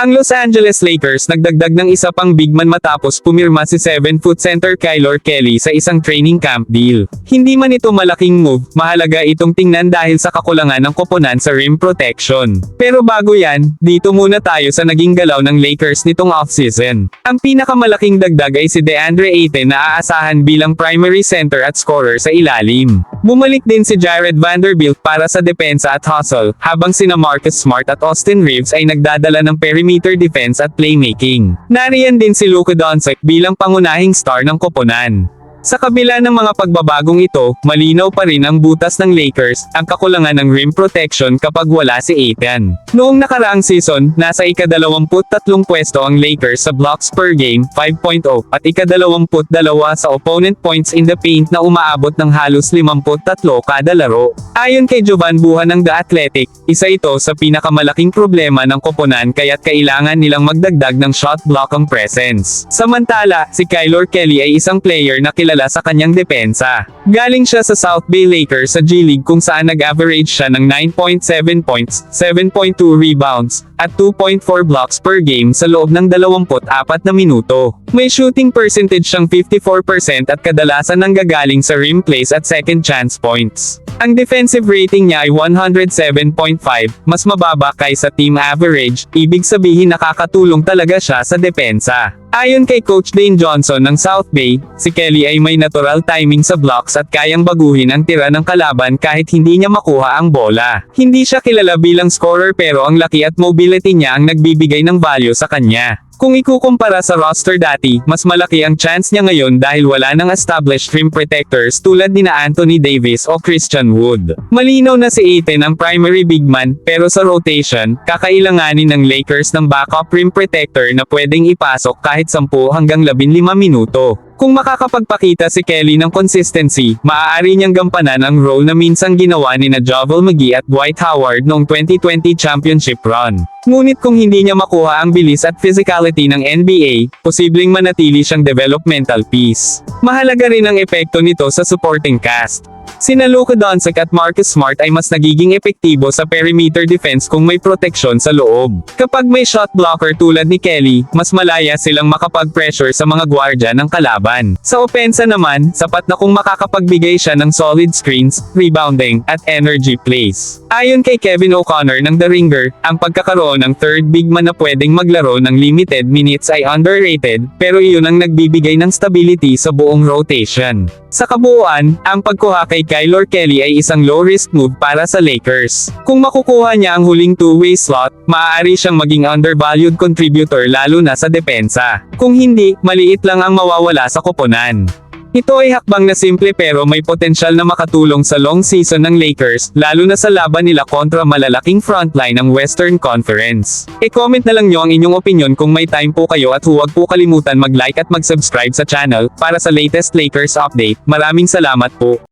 Ang Los Angeles Lakers nagdagdag ng isa pang big man matapos pumirma si 7-foot center Kylor Kelly sa isang training camp deal. Hindi man ito malaking move, mahalaga itong tingnan dahil sa kakulangan ng koponan sa rim protection. Pero bago yan, dito muna tayo sa naging galaw ng Lakers nitong offseason. Ang pinakamalaking dagdag ay si DeAndre Ayton na aasahan bilang primary center at scorer sa ilalim. Bumalik din si Jared Vanderbilt para sa depensa at hustle, habang sina Marcus Smart at Austin Reeves ay nagdadala ng perimeter defense at playmaking. Nariyan din si Luka Doncic bilang pangunahing star ng koponan. Sa kabila ng mga pagbabagong ito, malinaw pa rin ang butas ng Lakers, ang kakulangan ng rim protection kapag wala si Aiton. Noong nakaraang season, nasa ika-23 pwesto ang Lakers sa blocks per game, 5.0, at ika-22 sa opponent points in the paint na umaabot ng halos 53 kada laro. Ayon kay Jovan Buhan ng The Athletic, isa ito sa pinakamalaking problema ng koponan kaya't kailangan nilang magdagdag ng shot blocking presence. Samantala, si Kylor Kelly ay isang player na kilala sa kanyang depensa. Galing siya sa South Bay Lakers sa G League kung saan nag-average siya ng 9.7 points, 7.2 rebounds, at 2.4 blocks per game sa loob ng 24 na minuto. May shooting percentage siyang 54% at kadalasan nanggagaling sa rim plays at second chance points. Ang defensive rating niya ay 107.5, mas mababa kaysa team average, ibig sabihin nakakatulong talaga siya sa depensa. Ayon kay Coach Dane Johnson ng South Bay, si Kelly ay may natural timing sa blocks at kayang baguhin ang tira ng kalaban kahit hindi niya makuha ang bola. Hindi siya kilala bilang scorer pero ang laki at mobility niya ang nagbibigay ng value sa kanya. Kung ikukumpara sa roster dati, mas malaki ang chance niya ngayon dahil wala nang established rim protectors tulad ni na Anthony Davis o Christian Wood. Malinaw na si Aiton ang primary big man, pero sa rotation, kakailanganin ng Lakers ng backup rim protector na pwedeng ipasok kahit 10 hanggang 15 minuto. Kung makakapagpakita si Kelly ng consistency, maaari niyang gampanan ang role na minsang ginawa ni na Jovel McGee at Dwight Howard noong 2020 championship run. Ngunit kung hindi niya makuha ang bilis at physicality ng NBA, posibleng manatili siyang developmental piece. Mahalaga rin ang epekto nito sa supporting cast. Sina Luka Doncic at Marcus Smart ay mas nagiging epektibo sa perimeter defense kung may proteksyon sa loob. Kapag may shot blocker tulad ni Kelly, mas malaya silang makapag-pressure sa mga gwardya ng kalaban. Sa opensa naman, sapat na kung makakapagbigay siya ng solid screens, rebounding, at energy plays. Ayon kay Kevin O'Connor ng The Ringer, ang pagkakaroon ng third big man na pwedeng maglaro ng limited minutes ay underrated, pero iyon ang nagbibigay ng stability sa buong rotation. Sa kabuuan, ang pagkuha kay Kylor Kelly ay isang low-risk move para sa Lakers. Kung makukuha niya ang huling two-way slot, maaari siyang maging undervalued contributor lalo na sa depensa. Kung hindi, maliit lang ang mawawala sa koponan. Ito ay hakbang na simple pero may potensyal na makatulong sa long season ng Lakers, lalo na sa laban nila kontra malalaking frontline ng Western Conference. E-comment na lang nyo ang inyong opinion kung may time po kayo at huwag po kalimutan mag-like at mag-subscribe sa channel, para sa latest Lakers update. Maraming salamat po.